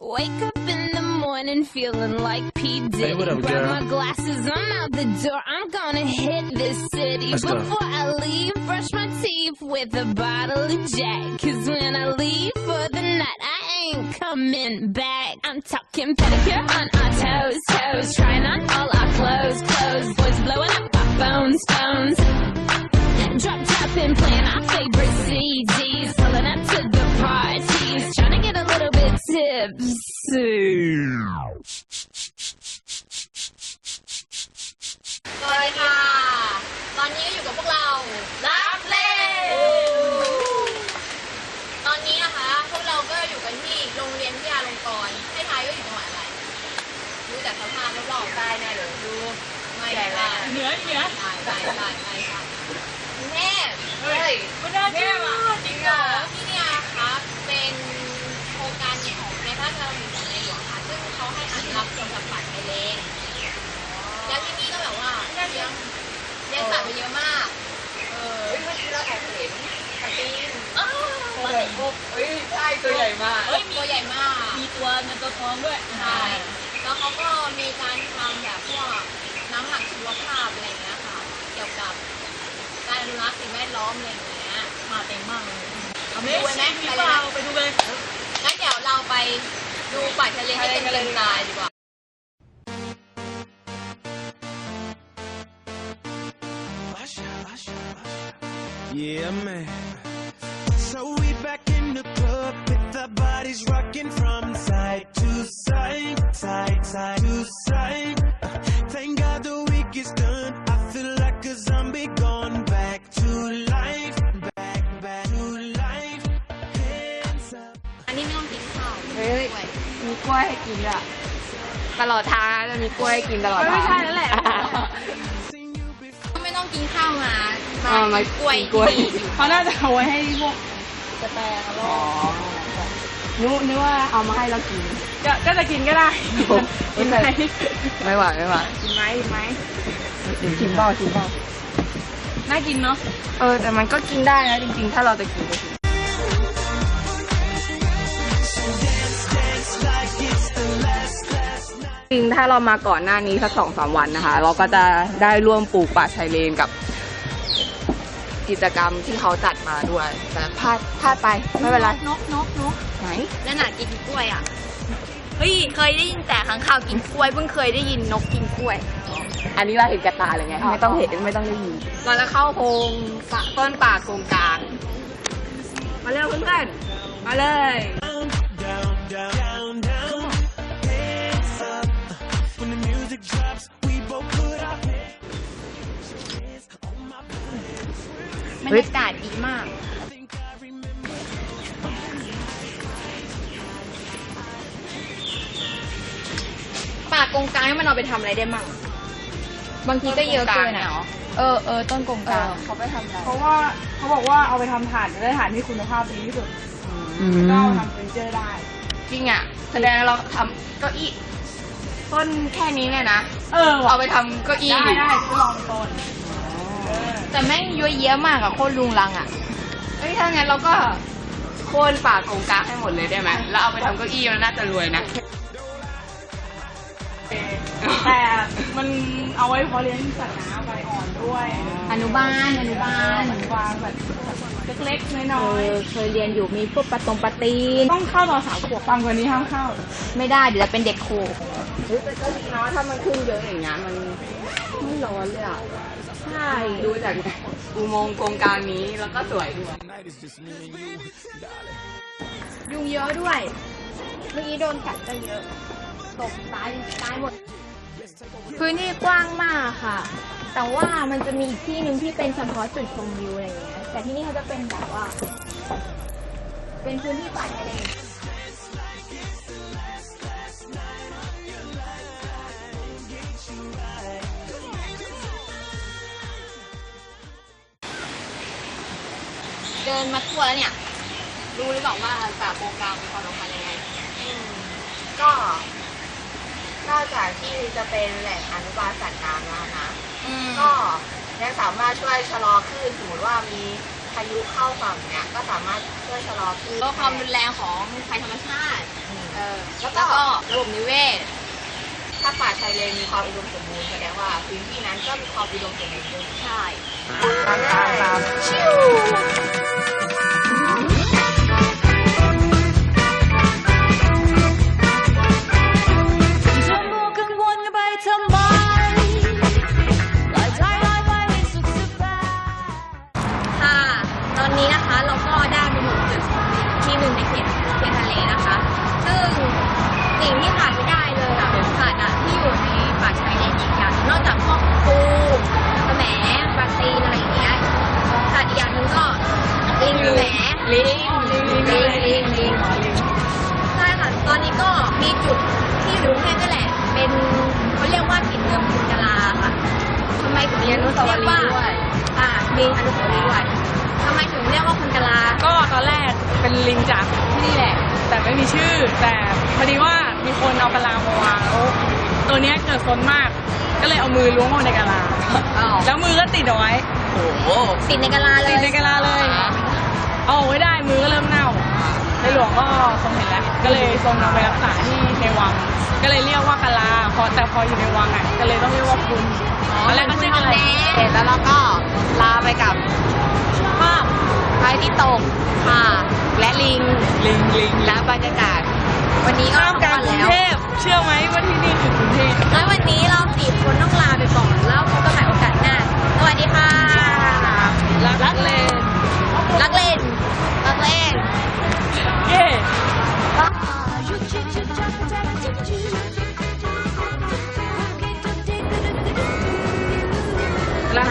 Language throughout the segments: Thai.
Wake up in the morning feeling like P. Diddy. Hey, what up, Grab my glasses, I'm out the door. I'm gonna hit this city. Let's go. Before I leave, brush my teeth with a bottle of Jack. Cause when I leave for the night, I ain't coming back. I'm talking pedicure on our toes, toes. Trying on all our clothes, clothes. Boys blowing up our phones, phones. Drop top and playing our favorite CDs. Bit tipsy. สวัสดีค่ะ ตอนนี้อยู่กับพวกเรารับเล่ตอนนี้นะคะ พวกเราก็อยู่กันที่โรงเรียนพิยาลงกรณ์ให้ทายว่าอยู่จังหวัดอะไรดูจากสภาพรอบๆได้แน่เลยดูไม่ใช่เหนือเหนือใช่ใช่ใช่ใช่กรุงเทพเฮ้ยไม่น่าเชื่อว่ะจริงเหรอที่นี่ยคะเป็นโครงการของในพระราชดำริของในหลวงค่ะ ซึ่ง เขาให้อนุรักษ์เกี่ยวกับสัตว์ทะเลแล้วที่นี่ก็แบบว่าเลี้ยงเลี้ยงสัตว์ไปเยอะมาก เออเมื่อกี้เราแอบเห็นปลาตีนอ้าวปลาตีนกบเฮ้ยใช่ตัวใหญ่มากเฮ้ยตัวใหญ่มาก มีตัวเงินตัวทองด้วย ใช่ แล้วเขาก็มีการทำแบบพวกน้ำหมักชีวภาพอะไรอย่างเงี้ยค่ะ เกี่ยวกับการอนุรักษ์สิ่งแวดล้อมอะไรอย่างเงี้ย มาเต็มมากเลยเอาไปดูไหมมีไปเปเลยล่าไหมไปดูเลยงั้นเดี๋ยวเราไป ดูป่าทะเลให้เป็นเต็มตาดีกว่า Yeah, man. So we back in the club with our bodies rocking from side to side, side, side to side. Uh, Thank God the week is done. I feel like a zombie gone back to life, back, back to life. Hands up. เฮ้ย มีกล้วยให้กินอะ ตลอดทางจะมีกล้วยให้กินตลอดทางไม่ใช่แล้วแหละ Seen you before. ไม่ต้องกินข้าวมาอ่ามากินกล้วยกินกล้วย ที่อยู่เขาน่าจะเอาไว้ให้พวกอ๋อนึกนึกว่าเอามาให้เรากิน ก็ก็จะกินก็ได้กินไหมไม่ไหวไม่ไหวกินไหมกินไหมกินเปล่ากินเปล่าน่ากินเนาะ เออแต่มันก็กินได้นะจริงๆ ถ้าเราจะกินก็กิน ริงถ้าเรามาก่อนหน้านี้สักสองสามวันนะคะ เราก็จะได้ร่วมปลูกป่าชายเลนกับ กิจกรรมที่เขาจัดมาด้วย แต่พลาดพลาดไปไม่เป็นไรนกนกนกไหนนั่นน่ะกินกล้วยอะเฮ้ยเคยได้ยินแต่ข้างข่าวกินกล้วยเพิ่งเคยได้ยินนกกินกล้วย อันนี้เราเห็นกระตาเลยไงไม่ต้องเห็นไม่ต้องได้ยินเราจะเข้าโพรงป่าต้นป่าโกงกลางมาเร็วเพื่อนๆมาเลย music drops, we both put our hands on my บรรยากาศดีมาก think I remember. ป่ากงกลางมันเอาไปทำอะไรได้มั่งบางทีก็เยอะเกินอะเออเออต้นกงกลางเขาไปทำอะไรเพราะว่าเขาบอกว่าเอาไปทำถ่านจะได้ถ่านที่คุณภาพดีที่สุดก็เอาทำเฟอร์นิเจอร์ได้ จริงอะแสดงเราทำเก้าอี้ ต้นแค่นี้เนี่ยนะ เออว่ะเอาไปทำเก้าอี้ได้ได้ก็ลองต้นแต่แม่งยั่วเยี้ยมากอะโคตรลุงลังอะเอ้ยถ้างั้นเราก็โค่นป่าโกงกลางให้หมดเลยได้ไหมแล้วเอาไปทำเก้าอี้มันน่าจะรวยนะ แต่มันเอาไว้เพาะเลี้ยงสัตว์น้ำใบอ่อนด้วยอนุบาลอนุบาลเหมือนวางแบบเล็กๆเอน้อยอเคยเรียนอยู่มีพวกปะตงปะตีน ๆต้องเข้าตอนสามขวบฟังกว่านี้ห้ามเข้า ไม่ได้เดี๋ยวจะเป็นเด็กครู เฮ้ยแต่ก็ดีเนาะถ้ามันขึ้นเยอะอย่างเงี้ยมันไม่ร้อนเลยอะ ใช่ ดูจากอุโมงค์โกงกลางนี้แล้วก็สวยด้วย Tonight is just me and you, darling. ยุงเยอะด้วย เมื่อกี้โดนกัดก็เยอะ ตกตายตายหมด พื้นที่กว้างมากค่ะ แต่ว่ามันจะมีอีกที่หนึ่งที่เป็นเฉพาะจุดชมวิวอะไรอย่างเงี้ย แต่ที่นี่เขาจะเป็นแบบว่า เป็นพื้นที่ป่าชายเลน เดินมาทั่วแล้วเนี่ย รู้หรือเปล่าว่าป่าโกงกลางมีความสำคัญยังไงก็นอกจากที่จะเป็นแหล่งอนุบาลสัตว์น้ำแล้วนะ ก็ยังสามารถช่วยชะลอคลื่นสมมติว่ามีพายุเข้าฝั่งเนี่ยก็สามารถช่วยชะลอคลื่นลดความรุนแรงของภัยธรรมชาติเออแล้วแล้วก็ระบบนิเวศ ถ้าป่าชายเลนมีความอุดมสมบูรณ์แสดงว่าพื้นที่นั้นก็มีความอุดมสมบูรณ์ด้วย ใช่ ตามตามตามจะ ไมถึงเรียกว่าอ่ามีอนุสาวรีย์ด้วยทำไมถึงเรียกว่าคุณกะลา ก็ตอนแรกเป็นลิงจากที่นี่แหละ แต่ไม่มีชื่อ แต่พอดีว่ามีคนเอากะลามาวางแล้วตัวเนี้ยเกิดซนมาก ก็เลยเอามือล้วงเข้าในกะลาแล้วมือก็ติดเอาไว้ติดในกะลาเลยติดในกะลาเลย เอาออกไว้ได้มือก็เริ่มเน่าในหลวงก็ทรงเห็นแล้ว ก็เลยทรงนำไปรักษาที่ในวัง ก็เลยเรียกว่ากะลาพอแต่พออยู่ในวังอะก็เลยต้องเรียกว่าคุณตอนแรกก็ชื่อกะลาเสร็จแล้วเราก็ลาไปกับภาพพระอาทิตย์ตกค่ะ และลิงลิงลิงและบรรยากาศ วันนี้ก็ท่ามกลางกรุงแล้วเทพเชื่อไหมว่าที่นี่คือกรุงเทพงั้นวันนี้เราสี่คนต้องลาไปก่อนแล้วพบกันใหม่โอกาสหน้า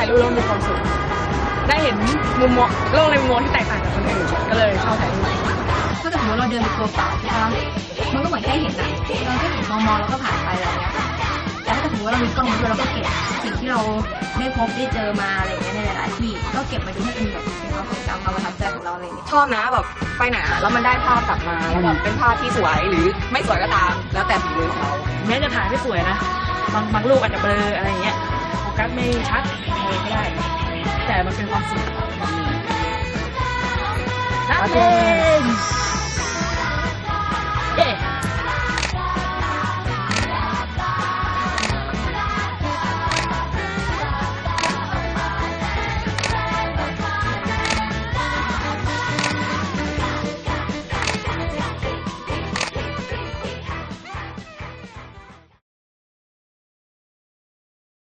ถ่ายรูปแล้วมันมีความสุข ได้เห็นมุมมองโลกในมุมมองที่แตกต่างจากคนอื่น ก็เลยชอบถ่ายรูปถ้าสมมติเราเดินไปตัวเปล่าใช่ไหมมันก็เหมือนแค่เห็นอะเราแค่เห็นมองมองแล้วก็ผ่านไปอะไรเงี้ยแต่ถ้าสมมติว่าเรามีกล้องมาด้วยเราก็เก็บสิ่งที่เราได้พบได้เจอมาอะไรเงี้ยในหลายๆที่ก็เก็บมาดูให้เป็นแบบเป็นความทรงจำความประทับใจของเราอะไรเงี้ยชอบนะแบบไปไหนอะแล้วมันได้ภาพกลับมาแล้วแบบเป็นภาพที่สวยหรือไม่สวยก็ตาม แล้วแต่ฝีมือของเราแม้จะถ่ายไม่สวยนะบางบางรูปอาจจะเบลออะไรอย่างเงี้ยโฟกัสไม่ชัด เลยก็ได้ แต่มันเป็นความสุขแบบนี้นั่นเอง